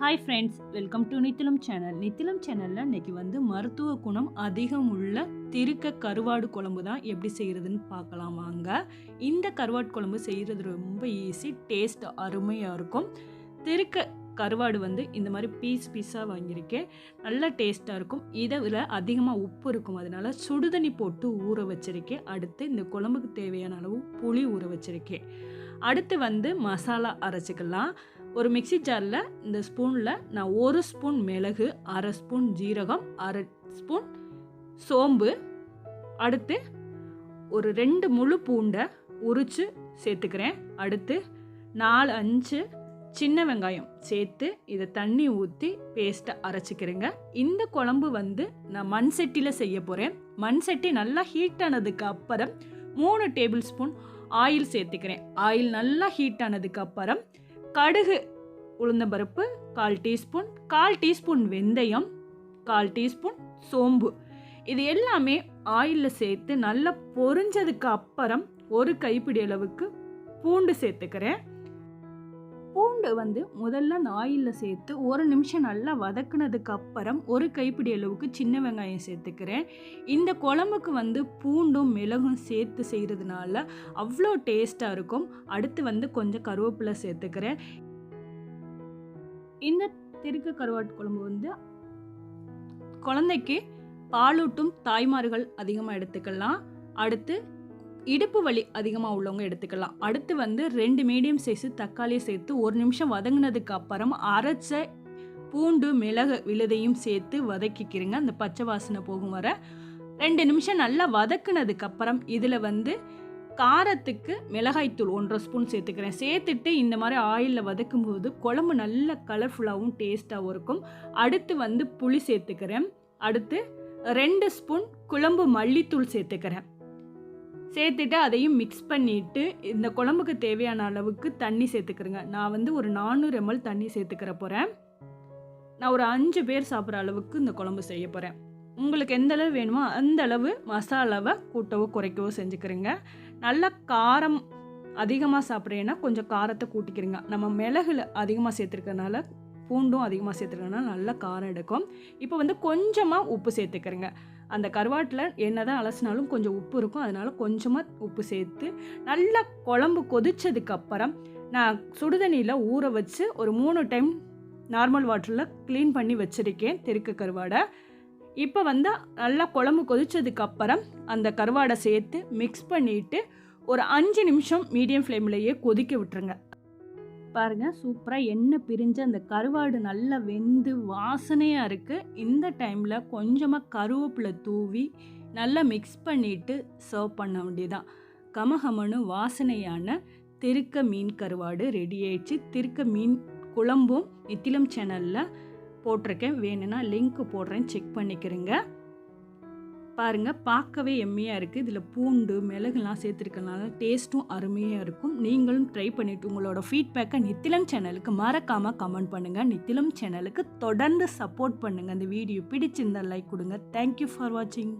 Hi friends welcome to Nithilam channel Nithilam சேனலில் இன்னைக்கு வந்து மருத்துவ குணம் அதிகம் உள்ள திருக்க கருவாடு குழம்பு தான் எப்படி செய்கிறதுன்னு பார்க்கலாம் வாங்க. இந்த கருவாடு குழம்பு செய்கிறது ரொம்ப ஈஸி டேஸ்ட் அருமையாக இருக்கும். திருக்க கருவாடு வந்து இந்த மாதிரி பீஸ் பீஸாக வாங்கியிருக்கேன். நல்ல டேஸ்ட்டாக இருக்கும். இதில் அதிகமாக உப்பு இருக்கும். அதனால சுடுதண்ணி போட்டு ஊற வச்சிருக்கேன். அடுத்து இந்த குழம்புக்கு தேவையான அளவு புளி ஊற வச்சுருக்கேன். அடுத்து வந்து மசாலா அரைச்சிக்கலாம். ஒரு மிக்ஸி ஜாரில் இந்த ஸ்பூனில் நான் ஒரு ஸ்பூன் மிளகு அரை ஸ்பூன் ஜீரகம் அரை ஸ்பூன் சோம்பு. அடுத்து ஒரு ரெண்டு முழு பூண்டை உரித்து சேர்த்துக்கிறேன். அடுத்து நாலு அஞ்சு சின்ன வெங்காயம் சேர்த்து இதை தண்ணி ஊற்றி பேஸ்ட்டை அரைச்சிக்கிறேங்க. இந்த குழம்பு வந்து நான் மண் சட்டியில் செய்ய போகிறேன் மண் சட்டி நல்லா ஹீட் ஆனதுக்கு அப்புறம் மூணு டேபிள் ஸ்பூன் ஆயில் சேர்த்துக்கிறேன். ஆயில் நல்லா ஹீட் ஆனதுக்கு அப்புறம் கடுகு உளுந்தம்பருப்பு கால் டீஸ்பூன் கால் டீஸ்பூன் வெந்தயம் கால் டீஸ்பூன் சோம்பு. இது எல்லாமே ஆயிலில் சேர்த்து நல்லா பொரிஞ்சதுக்கு அப்புறம் ஒரு கைப்பிடி அளவுக்கு பூண்டு சேர்த்துக்கிறேன். பூண்டு வந்து முதல்ல அந்த ஆயிலில் சேர்த்து ஒரு நிமிஷம் நல்லா வதக்குனதுக்கு அப்புறம் ஒரு கைப்பிடி அளவுக்கு சின்ன வெங்காயம் சேர்த்துக்கிறேன். இந்த குழம்புக்கு வந்து பூண்டும் மிளகும் சேர்த்து செய்கிறதுனால அவ்வளோ டேஸ்ட்டாக இருக்கும். அடுத்து வந்து கொஞ்சம் கருவேப்பிலை சேர்த்துக்கிறேன். இந்த தெருக்கு கருவாட்டு குழம்பு வந்து குழந்தைக்கு பாலூட்டும் தாய்மார்கள் அதிகமாக எடுத்துக்கலாம். அடுத்து இடுப்பு வலி அதிகமாக உள்ளவங்க எடுத்துக்கலாம். அடுத்து வந்து ரெண்டு மீடியம் சைஸு தக்காளியை சேர்த்து ஒரு நிமிஷம் வதங்கினதுக்கு அப்புறம் அரைச்ச பூண்டு மிளகு விழுதையும் சேர்த்து வதக்கிக்கிறீங்க. அந்த பச்சை வாசனை போகும் வர. ரெண்டு நிமிஷம் நல்லா வதக்குனதுக்கப்புறம் இதில் வந்து காரத்துக்கு மிளகாய்த்தூள் ஒன்றரை ஸ்பூன் சேர்த்துக்கிறேன். சேர்த்துட்டு இந்த மாதிரி ஆயிலில் வதக்கும் போது குழம்பு நல்ல கலர்ஃபுல்லாகவும் டேஸ்ட்டாகவும் இருக்கும். அடுத்து வந்து புளி சேர்த்துக்கிறேன். அடுத்து ரெண்டு ஸ்பூன் குழம்பு மல்லித்தூள் சேர்த்துக்கிறேன். சேர்த்துட்டு அதையும் மிக்ஸ் பண்ணிவிட்டு இந்த குழம்புக்கு தேவையான அளவுக்கு தண்ணி சேர்த்துக்கிறேங்க. நான் வந்து ஒரு நானூறு எம்எல் தண்ணி சேர்த்துக்கிற போகிறேன் நான் ஒரு அஞ்சு பேர் சாப்பிட்ற அளவுக்கு இந்த குழம்பு செய்ய போகிறேன் உங்களுக்கு எந்த அளவு வேணுமோ அந்த அளவு மசாலாவை கூட்டவோ குறைக்கவோ செஞ்சுக்கிறேங்க. நல்லா காரம் அதிகமாக சாப்பிட்றீங்கன்னா கொஞ்சம் காரத்தை கூட்டிக்கிறீங்க நம்ம மிளகுல அதிகமாக சேர்த்துருக்கறனால பூண்டும் அதிகமாக சேர்த்துருக்கனால நல்லா காரம் எடுக்கும். இப்போ வந்து கொஞ்சமாக உப்பு சேர்த்துக்கிறேங்க அந்த கருவாட்டில் என்ன தான் அலசினாலும் கொஞ்சம் உப்பு இருக்கும். அதனால் கொஞ்சமாக உப்பு சேர்த்து நல்லா குழம்பு கொதிச்சதுக்கப்புறம் நான் சுடுதண்ணியில் ஊற வச்சு ஒரு மூணு டைம் நார்மல் வாட்டரில் க்ளீன் பண்ணி வச்சுருக்கேன். தெருக்கு கருவாடை. இப்போ வந்து நல்லா குழம்பு கொதித்ததுக்கப்புறம் அந்த கருவாடை சேர்த்து மிக்ஸ் பண்ணிவிட்டு ஒரு அஞ்சு நிமிஷம் மீடியம் ஃப்ளேம்லேயே கொதிக்க விட்டுருங்க. பாருங்கள் சூப்பராக எண்ணெய் பிரிஞ்சு அந்த கருவாடு நல்லா வெந்து வாசனையாக இருக்குது இந்த டைமில் கொஞ்சமாக கருவேப்பிலை தூவி நல்லா மிக்ஸ் பண்ணிவிட்டு சர்வ் பண்ண வேண்டியதான் கமகமனு வாசனையான திருக்க மீன் கருவாடு ரெடி ஆயிடுச்சு. திருக்க மீன் குழம்பும் நித்திலம் சேனலில் போட்டிருக்கேன். வேணும்னா லிங்க் போடுறேன். செக் பண்ணிக்கிறேங்க. பாருங்கள் பார்க்கவே எம்மையாக இருக்குது இதில் பூண்டு மிளகுலாம் சேர்த்துருக்கனால டேஸ்ட்டும் அருமையாக இருக்கும். நீங்களும் ட்ரை பண்ணிவிட்டு உங்களோட ஃபீட்பேக்கை நித்திலம் சேனலுக்கு மறக்காமல் கமெண்ட் பண்ணுங்கள் நித்திலம் சேனலுக்கு தொடர்ந்து சப்போர்ட் பண்ணுங்கள் அந்த வீடியோ பிடிச்சிருந்தால் லைக் கொடுங்க. தேங்க்யூ ஃபார் வாட்சிங்